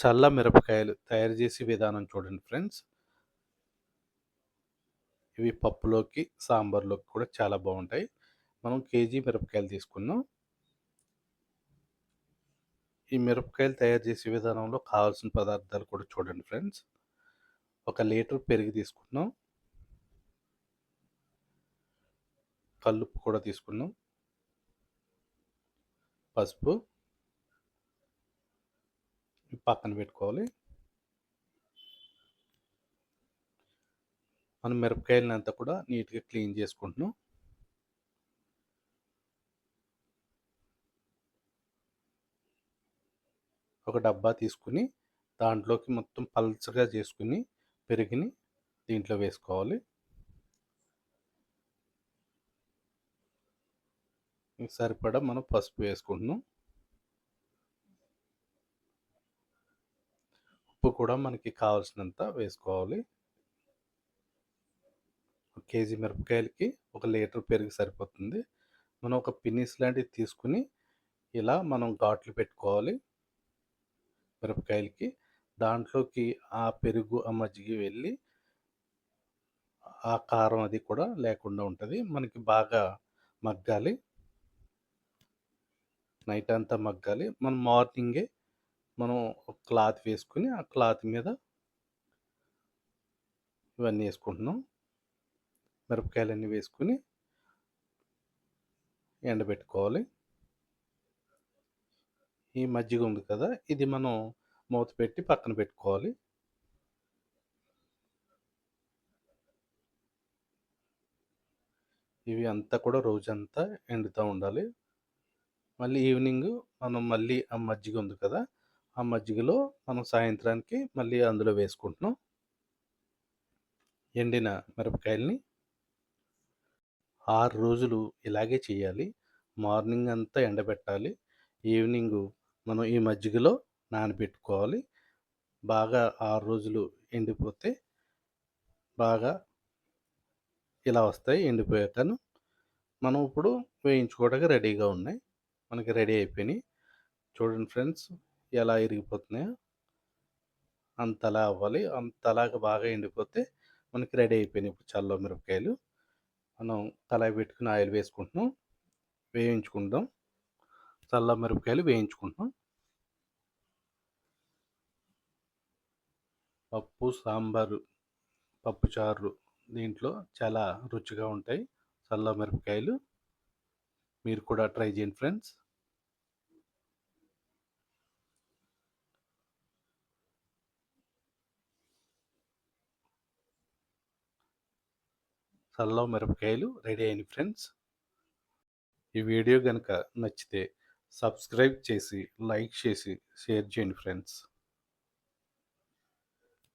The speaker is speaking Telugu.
చల్ల మిరపకాయలు తయారు చేసే విధానం చూడండి ఫ్రెండ్స్. ఇవి పప్పులోకి సాంబార్లోకి కూడా చాలా బాగుంటాయి. మనం కేజీ మిరపకాయలు తీసుకున్నాం. ఈ మిరపకాయలు తయారు చేసే విధానంలో కావాల్సిన పదార్థాలు కూడా చూడండి ఫ్రెండ్స్. ఒక లీటర్ పెరుగు తీసుకున్నాం. కల్లుప్పు కూడా తీసుకున్నాం. పసుపు పక్కన పెట్టుకోవాలి. మనం మిరపకాయలంతా అంతా కూడా నీట్గా క్లీన్ చేసుకుంటున్నాం. ఒక డబ్బా తీసుకుని దాంట్లోకి మొత్తం పల్చగా చేసుకుని పెరిగిని దీంట్లో వేసుకోవాలి. సరిపడా మనం పసుపు వేసుకుంటున్నాం. కూడా మనకి కావాల్సినంత వేసుకోవాలి. ఒక కేజీ మిరపకాయలకి ఒక లీటర్ పెరుగు సరిపోతుంది. మనం ఒక పిన్నిస్ లాంటివి తీసుకుని ఇలా మనం ఘాట్లు పెట్టుకోవాలి మిరపకాయలకి. దాంట్లోకి ఆ పెరుగు ఆ మజ్జిగ వెళ్ళి ఆ కారం అది కూడా లేకుండా ఉంటుంది. మనకి బాగా మగ్గాలి. నైట్ అంతా మగ్గాలి. మనం మార్నింగే మనం క్లాత్ వేసుకుని ఆ క్లాత్ మీద ఇవన్నీ వేసుకుంటున్నాం. మిరపకాయలన్నీ వేసుకుని ఎండబెట్టుకోవాలి. ఈ మజ్జిగ ఉంది కదా ఇది మనం మూత పెట్టి పక్కన పెట్టుకోవాలి. ఇవి అంతా కూడా రోజంతా ఎండుతూ ఉండాలి. మళ్ళీ ఈవినింగ్ మనం మళ్ళీ ఆ మజ్జిగ ఉంది కదా ఆ మజ్జిగలో మనం సాయంత్రానికి మళ్ళీ అందులో వేసుకుంటున్నాం. ఎండిన మిరపకాయల్ని ఆరు రోజులు ఇలాగే చేయాలి. మార్నింగ్ అంతా ఎండబెట్టాలి. ఈవినింగ్ మనం ఈ మజ్జిగలో నానబెట్టుకోవాలి. బాగా ఆరు రోజులు ఎండిపోతే బాగా ఇలా వస్తాయి ఎండిపోయాకను. మనం ఇప్పుడు వేయించుకోవడానికి రెడీగా ఉన్నాయి. మనకి రెడీ అయిపోయినాయి. చూడండి ఫ్రెండ్స్ ఎలా ఇరిగిపోతున్నాయో అంతలా అవ్వాలి. అంతలాగా బాగా ఎండిపోతే మనకి రెడీ అయిపోయినాయి ఇప్పుడు చల్ల మిరపకాయలు. మనం తలా పెట్టుకుని ఆయిల్ వేసుకుంటున్నాం. వేయించుకుంటాం చల్ల మిరపకాయలు వేయించుకుంటున్నాం. పప్పు సాంబారు పప్పుచారు దీంట్లో చాలా రుచిగా ఉంటాయి. చల్ల మిరపకాయలు మీరు కూడా ట్రై చేయండి ఫ్రెండ్స్. చల్ల మిరపకాయలు రెడీ అయిన ఫ్రెండ్స్. ఈ వీడియో కనుక నచ్చితే సబ్స్క్రైబ్ చేసి లైక్ చేసి షేర్ చేయండి ఫ్రెండ్స్.